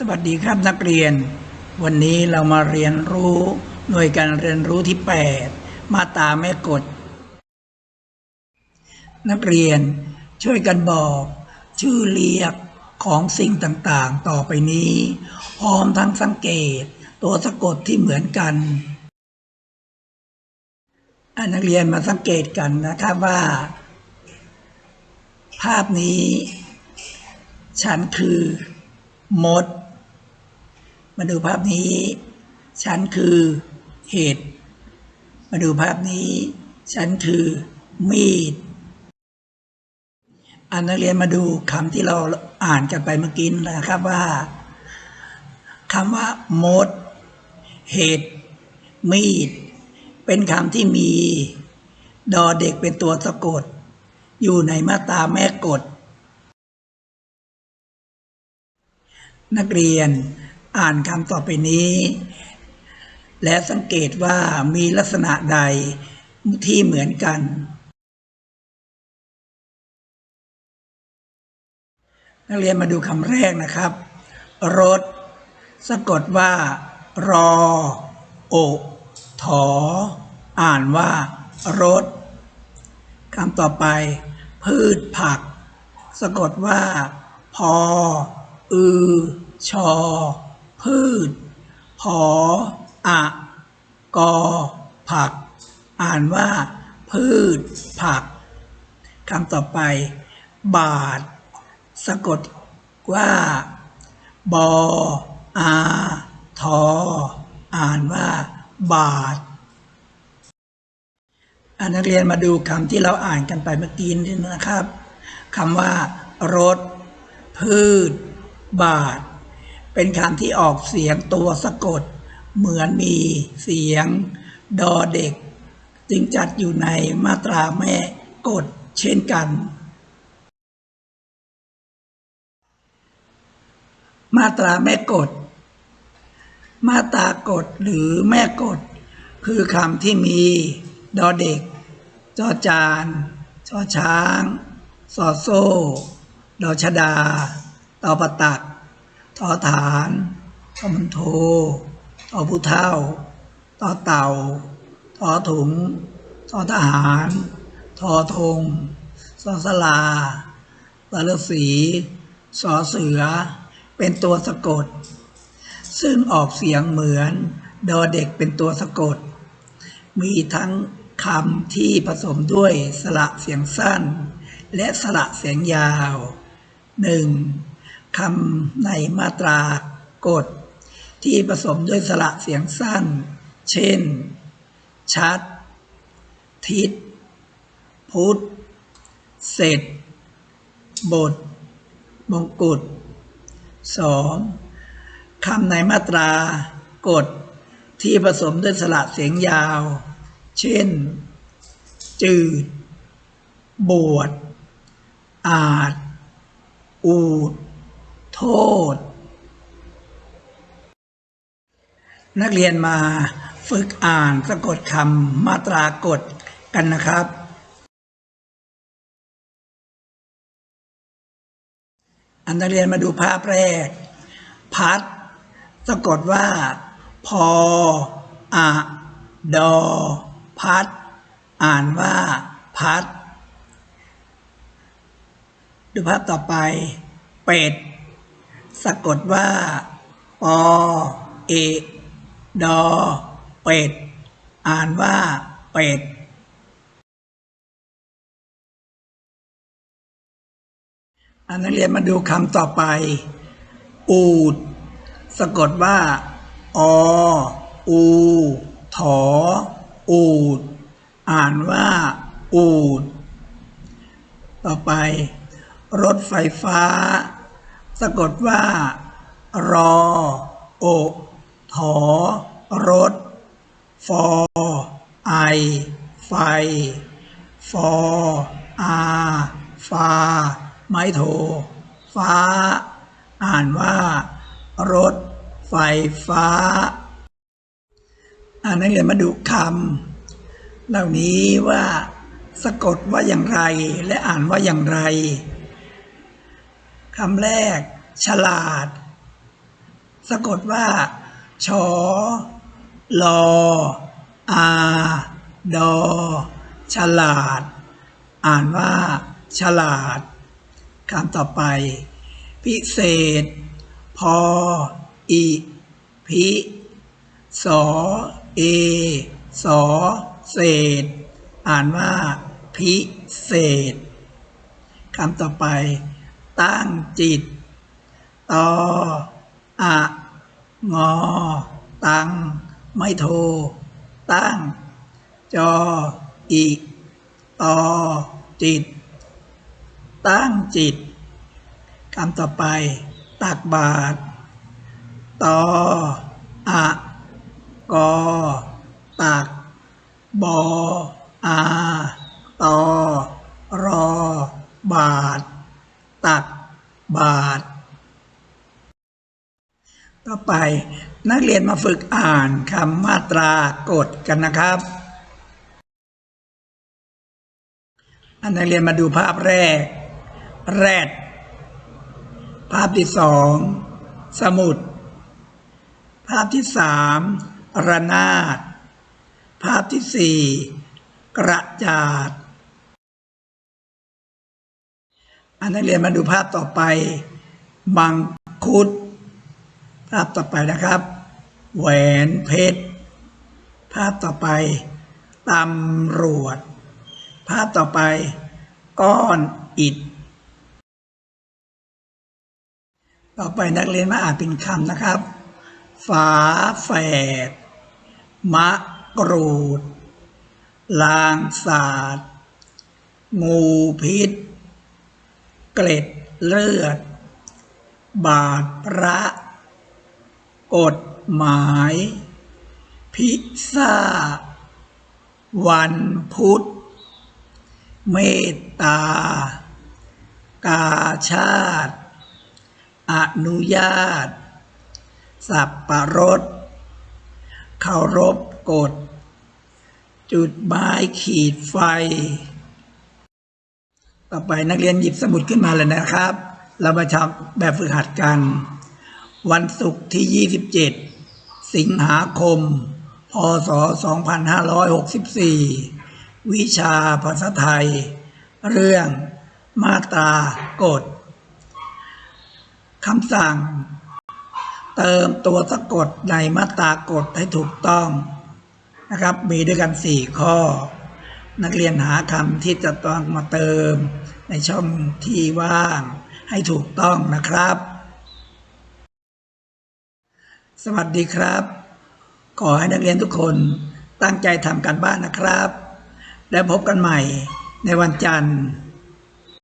สวัสดีครับนักเรียน วันนี้เรามาเรียนรู้หน่วยการเรียนรู้ที่ 8 มาตาแม่กฎ นักเรียนช่วยกันบอก ชื่อเรียกของสิ่งต่างๆ ต่อไปนี้พร้อมทั้งสังเกต ตัวสะกดที่เหมือนกันอะนักเรียนมาสังเกตกันนะครับว่า ภาพนี้ ฉันคือมด มาดูภาพนี้ ฉันคือเห็ดมาดูภาพนี้ ฉันคือมีดอันนักเรียนมาดูคำที่เราอ่านกันไปเมื่อกี้นะครับว่าคำว่า มด เห็ดมีด เป็นคำที่มี ดอเด็กเป็นตัวสะกด อยู่ในมาตราแม่กฎ นักเรียน อ่านคำต่อไปนี้ และสังเกตว่ามีลักษณะใดที่เหมือนกัน นักเรียนมาดูคำแรกนะครับ รถ สะกดว่า รอ โอถอ อ่านว่า รถคำต่อไป พืชผัก สะกดว่า พอ อือ ชอ พืชพออะกอ ผัก อ่านว่า พืช ผักคำต่อไป บาท สะกดว่าบออาทอ อ่านว่า บาทอ่านักเรียนมาดูคำที่เราอ่านกันไปเมื่อกี้นี้นะครับคำว่ารถ พืช บาท เป็นคำที่ออกเสียงตัวสะกด เหมือนมีเสียงดอเด็ก จึงจัดอยู่ในมาตราแม่กฎเช่นกัน มาตราแม่กฎมาตรากฎหรือแม่กฎคือคำที่มีดอเด็ก จอจานชอช้าง สอโซ่ ดอชดา ตอประตัก ทอฐานทอมันโททอผู้เท่าทอเต่าทอถุงทอทหาร ทอธงสอสลาตะลสีสอเสือ เป็นตัวสะกด ซึ่งออกเสียงเหมือนดอเด็กเป็นตัวสะกด มีทั้งคำที่ผสมด้วยสระเสียงสั้น และสระเสียงยาวหนึ่ง คำในมาตรากฎ ที่ผสมด้วยสระเสียงสั้น เช่น ชัด ทิศ พุทธเสร็จ บท มงกุฎสองคำในมาตรากฎ ที่ผสมด้วยสระเสียงยาว เช่น จืด บวชอาจ อูด โทษ นักเรียนมาฝึกอ่านสะกดคำมาตรากฎกันนะครับ อันนักเรียนมาดูภาพแรก พัดสะกดว่า พออะดอ พัด อ่านว่า พัด ดูภาพต่อไป เป็ด สะกดว่าปอเอดอเป็ด อ่านว่าเป็ด อันนักเรียนมาดูคำต่อไป อูด สะกดว่า ออู ถอ อูด อ่านว่า อูด ต่อไป รถไฟฟ้า สะกดว่า รอ โอ ถอ รถ ฟอ ไอ ไฟ ฟอ อา ฟา ไม้โท ฟ้า อ่านว่า รถ ไฟฟ้า อ่านนักเรียนมาดูคำเหล่านี้ว่าสะกดว่าอย่างไรและอ่านว่าอย่างไร คำแรก ฉลาด สะกดว่า ชอลออาดอ ฉลาด อ่านว่า ฉลาดคำต่อไป พิเศษ พออิพิสอเอสอเศษ อ่านว่า พิเศษคำต่อไป ตั้งจิต ตออะงอ ตัง ไม่โท ตั้ง จอ อีตอจิต ตั้งจิตคำต่อไป ตักบาตรตออะกอตัก บออา ตอ รอ บาท ตัก บาท ต่อไปนัก เรียนมาฝึกอ่านคำมาตรากฎกันนะครับอันนักเรียนมาดูภาพแรก แรด ภาพที่สอง สมุด ภาพที่สามระนาด ภาพที่สี่กระจาดอันนักเรียนมาดูภาพต่อไป มังคุด ภาพต่อไปนะครับ แหวนเพชร ภาพต่อไปตำรวจ ภาพต่อไป ก้อนอิฐต่อไปนักเรียนมาอ่านเป็นคำนะครับ ฝาแฝด มะกรูด ลางศาสตร์ งูพิษ เกล็ดเลือด บาทพระกฎ หมาย พิซซ่า วันพุธ เมตตา กาชาติ อนุญาต สับปะรดเคารพกฎ จุดหมายขีดไฟ ต่อไปนักเรียนหยิบสมุดขึ้นมาเลยนะครับ เรามาทำแบบฝึกหัดกันวันศุกร์ที่ 27 สิงหาคม พศ 2564 วิชาภาษาไทย เรื่องมาตรากฎคำสั่ง เติมตัวสะกดในมาตรากฎให้ถูกต้องนะครับ มีด้วยกัน 4 ข้อ นักเรียนหาคำที่จะต้องมาเติมในช่องที่ว่างให้ถูกต้องนะครับ สวัสดีครับ ขอให้นักเรียนทุกคนตั้งใจทำการบ้านนะครับ แล้วพบกันใหม่ในวันจันทร์